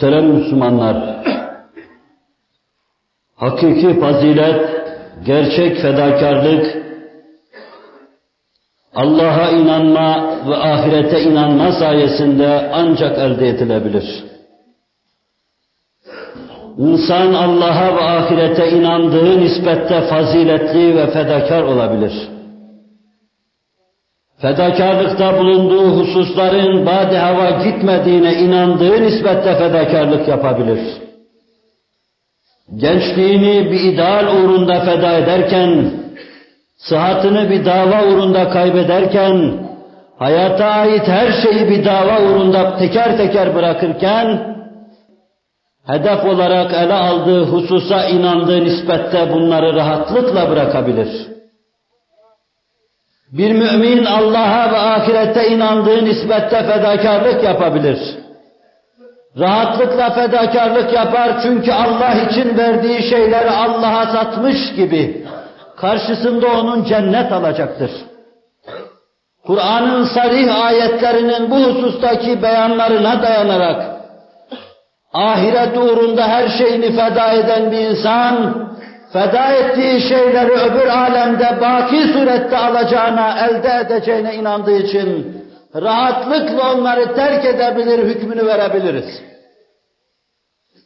Muhterem Müslümanlar, hakiki fazilet, gerçek fedakarlık, Allah'a inanma ve ahirete inanma sayesinde ancak elde edilebilir. İnsan Allah'a ve ahirete inandığı nispette faziletli ve fedakar olabilir. Fedakarlıkta bulunduğu hususların bade hava gitmediğine inandığı nispette fedakarlık yapabilir. Gençliğini bir ideal uğrunda feda ederken, sıhhatını bir dava uğrunda kaybederken, hayata ait her şeyi bir dava uğrunda teker teker bırakırken, hedef olarak ele aldığı hususa inandığı nispette bunları rahatlıkla bırakabilir. Bir mümin Allah'a ve ahirette inandığı nispette fedakarlık yapabilir. Rahatlıkla fedakarlık yapar çünkü Allah için verdiği şeyleri Allah'a satmış gibi karşısında onun cennet alacaktır. Kur'an'ın sarih ayetlerinin bu husustaki beyanlarına dayanarak ahiret uğrunda her şeyini feda eden bir insan, feda ettiği şeyleri öbür alemde baki surette alacağına, elde edeceğine inandığı için rahatlıkla onları terk edebilir, hükmünü verebiliriz.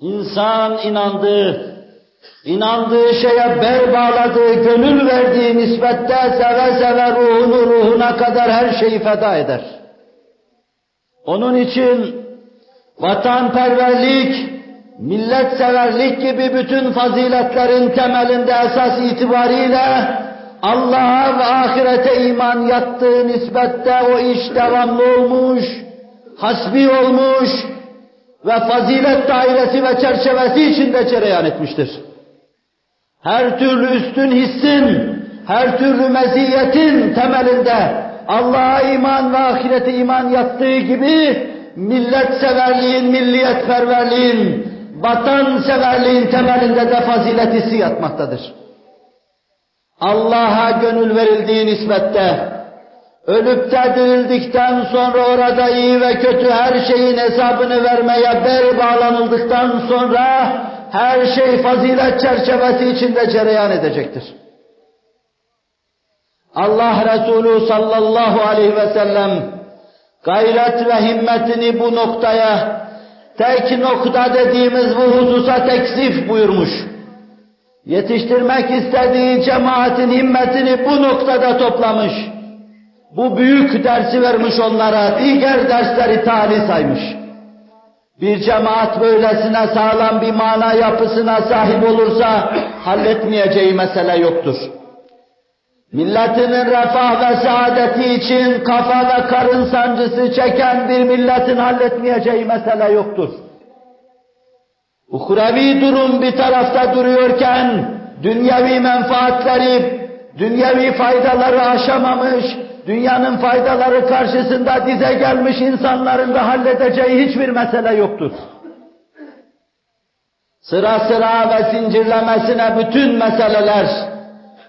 İnsan inandığı, inandığı şeye bel bağladığı, gönül verdiği nispette seve seve ruhunu ruhuna kadar her şeyi feda eder. Onun için vatanperverlik, milletseverlik gibi bütün faziletlerin temelinde esas itibariyle Allah'a ve ahirete iman yattığı nispette o iş devamlı olmuş, hasbi olmuş ve fazilet dairesi ve çerçevesi içinde cereyan etmiştir. Her türlü üstün hissin, her türlü meziyetin temelinde Allah'a iman ve ahirete iman yattığı gibi millet severliğin, milliyetperverliğin, vatan severliğin temelinde de fazilet hissi yatmaktadır. Allah'a gönül verildiği nispette, ölüp de dirildikten sonra orada iyi ve kötü her şeyin hesabını vermeye bel bağlanıldıktan sonra her şey fazilet çerçevesi içinde cereyan edecektir. Allah Resulü sallallahu aleyhi ve sellem gayret ve himmetini bu noktaya, tek nokta dediğimiz bu hususa teksif buyurmuş. Yetiştirmek istediği cemaatin himmetini bu noktada toplamış. Bu büyük dersi vermiş onlara, diğer dersleri tali saymış. Bir cemaat böylesine sağlam bir mana yapısına sahip olursa halletmeyeceği mesele yoktur. Milletinin refah ve saadeti için kafa ve karın sancısı çeken bir milletin halletmeyeceği mesele yoktur. Uhrevi durum bir tarafta duruyorken, dünyevi menfaatleri, dünyevi faydaları aşamamış, dünyanın faydaları karşısında dize gelmiş insanların da halledeceği hiçbir mesele yoktur. Sıra sıra ve zincirlemesine bütün meseleler,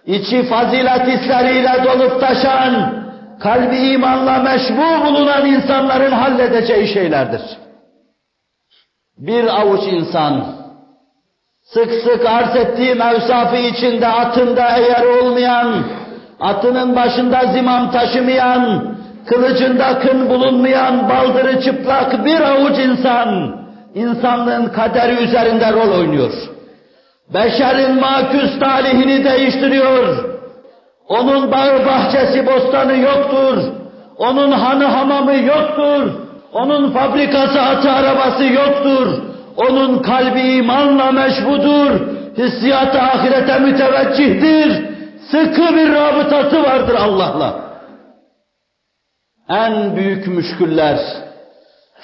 içi fazilet hisleriyle dolup taşan, kalbi imanla meşbu bulunan insanların halledeceği şeylerdir. Bir avuç insan, sık sık arz ettiğim evsafı içinde atında eğer olmayan, atının başında zimam taşımayan, kılıcında kın bulunmayan, baldırı çıplak bir avuç insan, insanlığın kaderi üzerinde rol oynuyor. Beşerin maküs talihini değiştiriyor. Onun bağ bahçesi bostanı yoktur. Onun hanı hamamı yoktur. Onun fabrikası atı arabası yoktur. Onun kalbi imanla meşbudur. Hissiyatı ahirete müteveccihdir. Sıkı bir rabıtası vardır Allah'la. En büyük müşküller,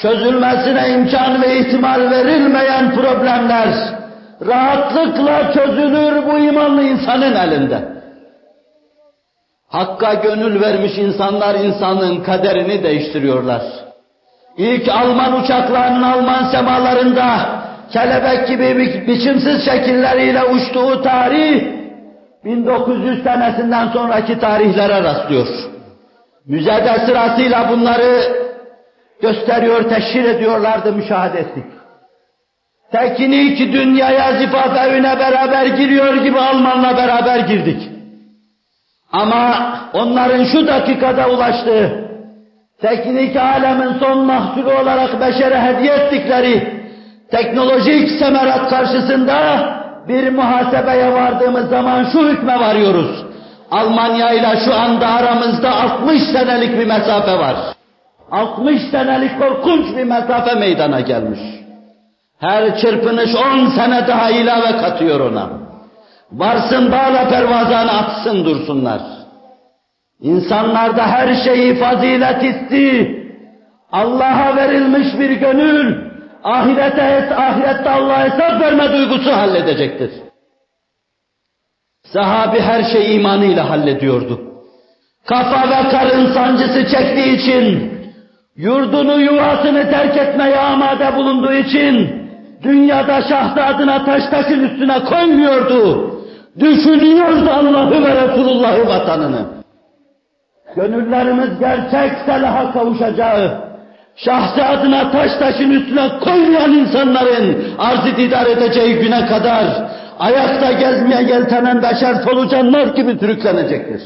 çözülmesine imkan ve ihtimal verilmeyen problemler, rahatlıkla çözülür bu imanlı insanın elinde. Hakka gönül vermiş insanlar insanın kaderini değiştiriyorlar. İlk Alman uçaklarının Alman semalarında kelebek gibi bi biçimsiz şekilleriyle uçtuğu tarih 1900 senesinden sonraki tarihlere rastlıyor. Müzede sırasıyla bunları gösteriyor, teşhir ediyorlardı, müşahede ettik. Teknik dünyaya zifaf evine beraber giriyor gibi Almanla beraber girdik. Ama onların şu dakikada ulaştığı, teknik alemin son mahsulü olarak beşere hediye ettikleri teknolojik semerat karşısında bir muhasebeye vardığımız zaman şu hükme varıyoruz. Almanya ile şu anda aramızda 60 senelik bir mesafe var. 60 senelik korkunç bir mesafe meydana gelmiş. Her çırpınış 10 sene daha ilave katıyor ona. Varsın bağla pervazanı atsın dursunlar. İnsanlarda her şeyi fazilet isti. Allah'a verilmiş bir gönül, ahirete, ahirette Allah'a hesap verme duygusu halledecektir. Sahabi her şeyi imanıyla hallediyordu. Kafa ve karın sancısı çektiği için, yurdunu yuvasını terk etmeye amade bulunduğu için, dünyada şahzadına taş taşın üstüne koymuyordu. Düşünüyordu Allah'ı ve Resulullah'ı vatanını. Gönüllerimiz gerçek selaha kavuşacağı, şahsı adına taş taşın üstüne koymayan insanların arz idare edeceği güne kadar ayakta gezmeye yeltenen beşer solucanlar gibi sürüklenecektir.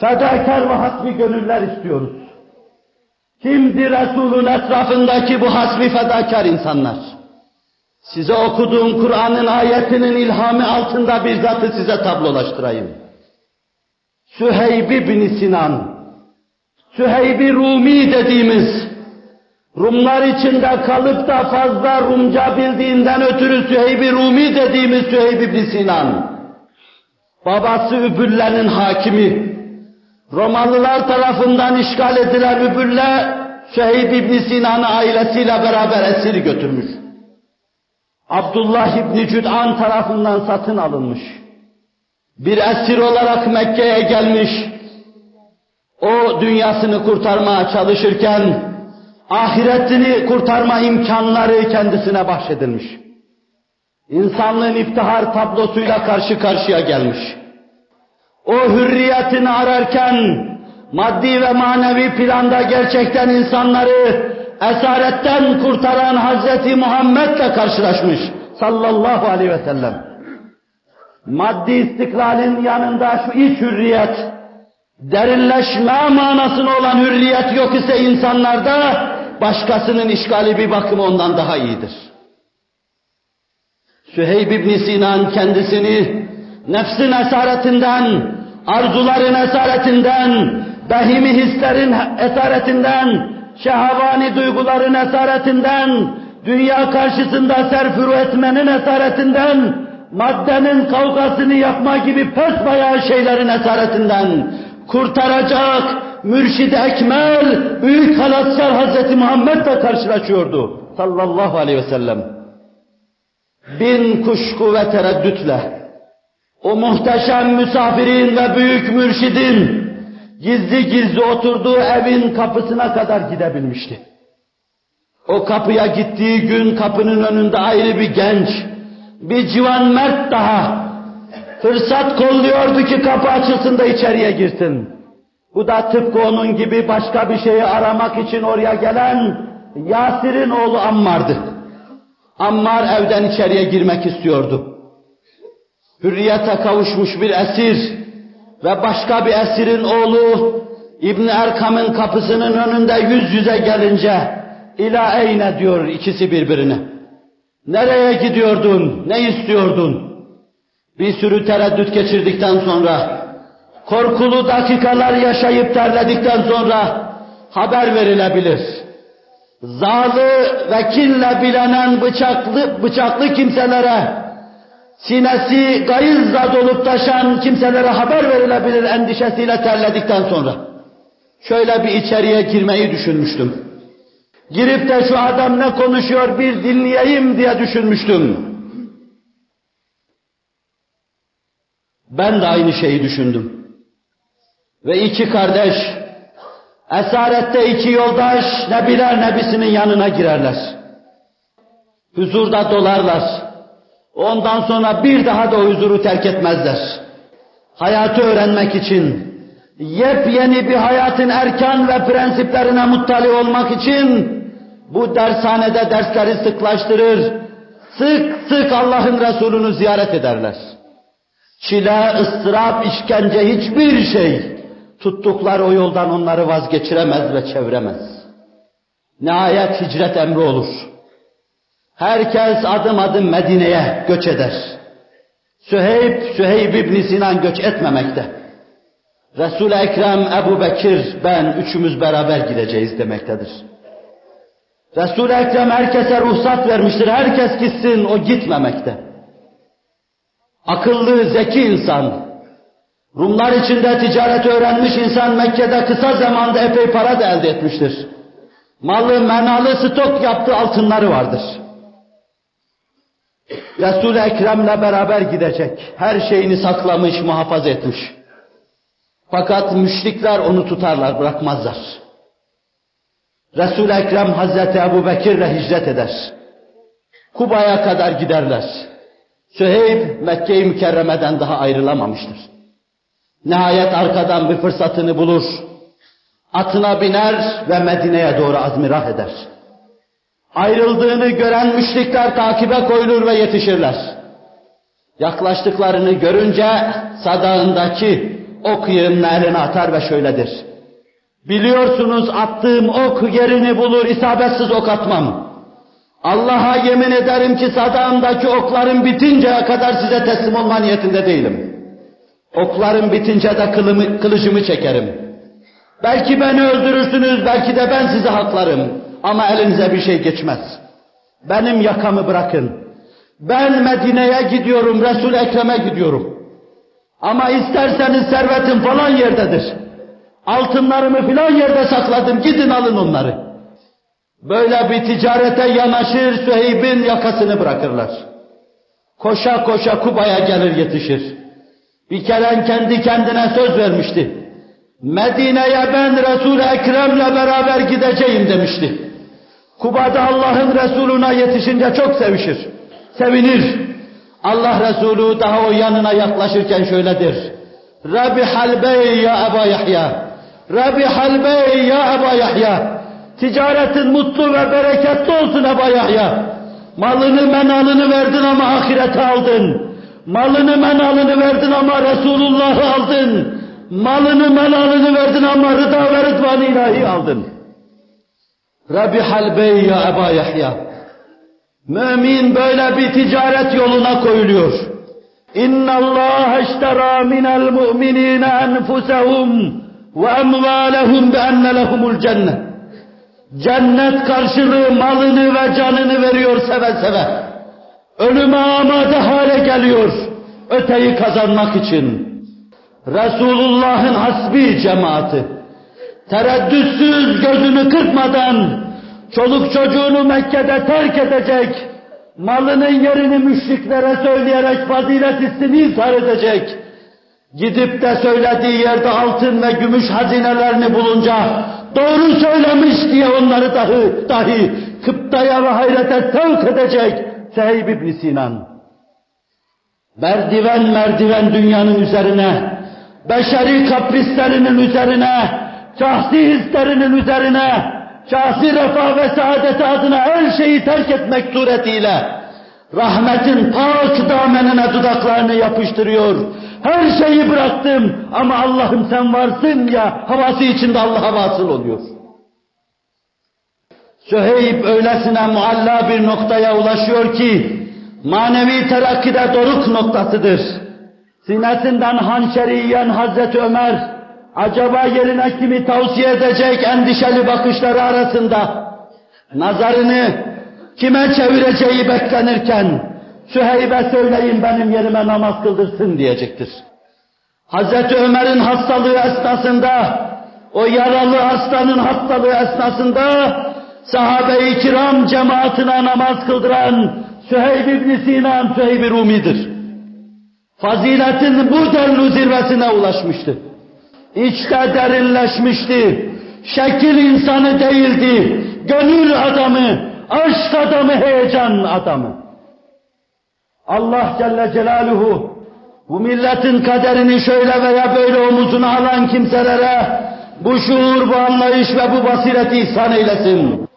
Fedakar ve hasbi gönüller istiyoruz. Kimdir Resul'ün etrafındaki bu hasbi fedakar insanlar? Size okuduğum Kur'an'ın ayetinin ilhamı altında bir zatı size tablolaştırayım. Süheyb bin Sinan, Süheyb-i Rumi dediğimiz, Rumlar içinde kalıp da fazla Rumca bildiğinden ötürü Süheyb-i Rumi dediğimiz Süheyb bin Sinan, babası Übülle'nin hakimi, Romalılar tarafından işgal edilen Übülle, Süheyb ibn Sinan'ı ailesiyle beraber esir götürmüş. Abdullah İbni Cüd'an tarafından satın alınmış. Bir esir olarak Mekke'ye gelmiş. O dünyasını kurtarmaya çalışırken ahiretini kurtarma imkanları kendisine bahşedilmiş. İnsanlığın iftihar tablosuyla karşı karşıya gelmiş. O hürriyetini ararken maddi ve manevi planda gerçekten insanları esaretten kurtaran Hazreti Muhammed'le karşılaşmış sallallahu aleyhi ve sellem. Maddi istiklalin yanında şu iç hürriyet, derinleşme manasına olan hürriyet yok ise insanlarda başkasının işgali bir bakımı ondan daha iyidir. Süheyb ibn Sinan kendisini nefsin esaretinden, arzuların esaretinden, behimi hislerin esaretinden, şehavani duyguların esaretinden, dünya karşısında serfuru etmenin esaretinden, maddenin kavgasını yapma gibi pes bayağı şeylerin esaretinden kurtaracak mürşid ekmel, büyük halatsar Hazreti Muhammed'le karşılaşıyordu sallallahu aleyhi ve sellem. Bin kuşku ve tereddütle o muhteşem misafirin ve büyük mürşidin gizli gizli oturduğu evin kapısına kadar gidebilmişti. O kapıya gittiği gün kapının önünde ayrı bir genç, bir civan mert daha fırsat kolluyordu ki kapı açılsın da içeriye girsin. Bu da tıpkı onun gibi başka bir şeyi aramak için oraya gelen Yasir'in oğlu Ammar'dı. Ammar evden içeriye girmek istiyordu. Hürriyete kavuşmuş bir esir ve başka bir esirin oğlu İbn Erkam'ın kapısının önünde yüz yüze gelince ila eyne diyor ikisi birbirine. Nereye gidiyordun? Ne istiyordun? Bir sürü tereddüt geçirdikten sonra, korkulu dakikalar yaşayıp terledikten sonra haber verilebilir. Zalı ve kinle bilenen bıçaklı, bıçaklı kimselere, sinesi gayızla dolup taşan kimselere haber verilebilir endişesiyle terledikten sonra. Şöyle bir içeriye girmeyi düşünmüştüm. Girip de şu adam ne konuşuyor bir dinleyeyim diye düşünmüştüm. Ben de aynı şeyi düşündüm. Ve iki kardeş, esarette iki yoldaş nebiler nebisinin yanına girerler. Huzurda dolarlar. Ondan sonra bir daha da o huzuru terk etmezler. Hayatı öğrenmek için, yepyeni bir hayatın erkan ve prensiplerine muttali olmak için Bu dershanede dersleri sıklaştırır, sık sık Allah'ın Resulü'nü ziyaret ederler. Çile, ıstırap, işkence hiçbir şey tuttukları o yoldan onları vazgeçiremez ve çeviremez. Nihayet hicret emri olur. Herkes adım adım Medine'ye göç eder. Süheyb, Süheyb İbn Sinan göç etmemekte. Resul-i Ekrem, Ebu Bekir, ben üçümüz beraber gideceğiz demektedir. Resul-i Ekrem herkese ruhsat vermiştir. Herkes gitsin, o gitmemekte. Akıllı, zeki insan, Rumlar içinde ticaret öğrenmiş insan Mekke'de kısa zamanda epey para da elde etmiştir. Malı, menalı stok yaptığı altınları vardır. Resul-i Ekrem'le beraber gidecek. Her şeyini saklamış, muhafaza etmiş. Fakat müşrikler onu tutarlar, bırakmazlar. Resul-i Ekrem Hazreti Ebu Bekir'le hicret eder. Kuba'ya kadar giderler. Süheyb Mekke-i Mükerreme'den daha ayrılamamıştır. Nihayet arkadan bir fırsatını bulur. Atına biner ve Medine'ye doğru azmirah eder. Ayrıldığını gören müşrikler takibe koyulur ve yetişirler. Yaklaştıklarını görünce sadağındaki ok yığınını eline atar ve şöyledir. Biliyorsunuz attığım ok yerini bulur, isabetsiz ok atmam. Allah'a yemin ederim ki sadağımdaki okların bitinceye kadar size teslim olma niyetinde değilim. Oklarım bitince de kılımı, kılıcımı çekerim. Belki beni öldürürsünüz, belki de ben sizi haklarım. Ama elinize bir şey geçmez. Benim yakamı bırakın. Ben Medine'ye gidiyorum, Resul-i Ekrem'e gidiyorum. Ama isterseniz servetim falan yerdedir. Altınlarımı filan yerde sakladım, gidin alın onları. Böyle bir ticarete yanaşır, Süheyb'in yakasını bırakırlar. Koşa koşa Kuba'ya gelir yetişir. Bir kere kendi kendine söz vermişti. Medine'ye ben Resul-i Ekrem'le beraber gideceğim demişti. Kuba'da Allah'ın Resuluna yetişince çok sevişir. Sevinir. Allah Resulü daha o yanına yaklaşırken şöyledir. Rabbi halbey ya Eba Yahya. Rabbi halbey ya Eba Yahya. Ticaretin mutlu ve bereketli olsun Eba Yahya. Malını menalını verdin ama ahirete aldın. Malını menalını verdin ama Resulullah'ı aldın. Malını menalını verdin ama rıda ve rıdvan ilahi aldın. Rabbi halbey ya Eba Yahya. Mümin böyle bir ticaret yoluna koyuluyor. İnna Allah iştera minel mu'minina enfusahum ve emvalehum bi enne lehumul cennet. Cennet karşılığı malını ve canını veriyor seve seve. Ölüme amade hale geliyor. Öteyi kazanmak için. Resulullah'ın hasbi cemaati. Tereddütsüz gözünü kırpmadan çoluk çocuğunu Mekke'de terk edecek, malının yerini müşriklere söyleyerek fazilet ismini izhar edecek, gidip de söylediği yerde altın ve gümüş hazinelerini bulunca doğru söylemiş diye onları dahi, dahi kıptaya ve hayrete sevk edecek Seheyb ibn Sinan. Merdiven merdiven dünyanın üzerine, beşeri kaprislerinin üzerine, şahsi hislerinin üzerine, şahsi refah ve saadeti adına her şeyi terk etmek suretiyle rahmetin pak damenine dudaklarını yapıştırıyor. Her şeyi bıraktım ama Allah'ım sen varsın ya havası içinde Allah'a vasıl oluyor. Süheyb öylesine mualla bir noktaya ulaşıyor ki manevi terakkide doruk noktasıdır. Sinesinden hançeri yiyen Hazreti Ömer acaba yerine kimi tavsiye edecek endişeli bakışları arasında nazarını kime çevireceği beklenirken Süheyb'e söyleyin benim yerime namaz kıldırsın diyecektir. Hazreti Ömer'in hastalığı esnasında o yaralı hastanın hastalığı esnasında sahabe-i kiram cemaatine namaz kıldıran Süheyb ibn Sinan Süheyb-i Rumi'dir. Faziletin bu denli zirvesine ulaşmıştı. İçte derinleşmişti. Şekil insanı değildi. Gönül adamı, aşk adamı, heyecan adamı. Allah Celle Celaluhu bu milletin kaderini şöyle veya böyle omuzuna alan kimselere bu şuur, bu anlayış ve bu basireti ihsan eylesin.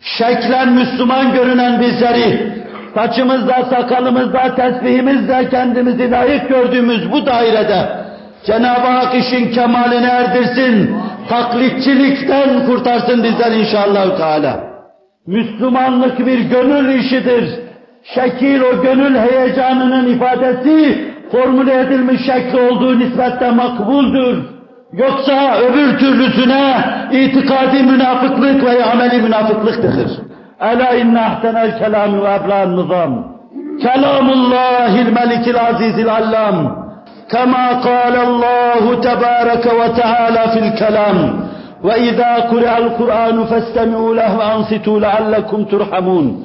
şeklen Müslüman görünen bizleri, saçımızda, sakalımızda, tesbihimizle kendimizi layık gördüğümüz bu dairede Cenab-ı Hak işin kemaline erdirsin, taklitçilikten kurtarsın bizler inşallah Teala. Müslümanlık bir gönül işidir. Şekil o gönül heyecanının ifadesi formüle edilmiş şekli olduğu nisbette makbuldür. Yoksa öbür türlüsüne itikadi münafıklık veya ameli münafıklıktır. Ela inne ahsenel kelami ve ebla'n nizam. Kelamullahil melikil azizil allam. كما قال الله تبارك وتعالى في الكلام وإذا قرأ القرآن فاستمعوا له وأنصتوا لعلكم ترحمون.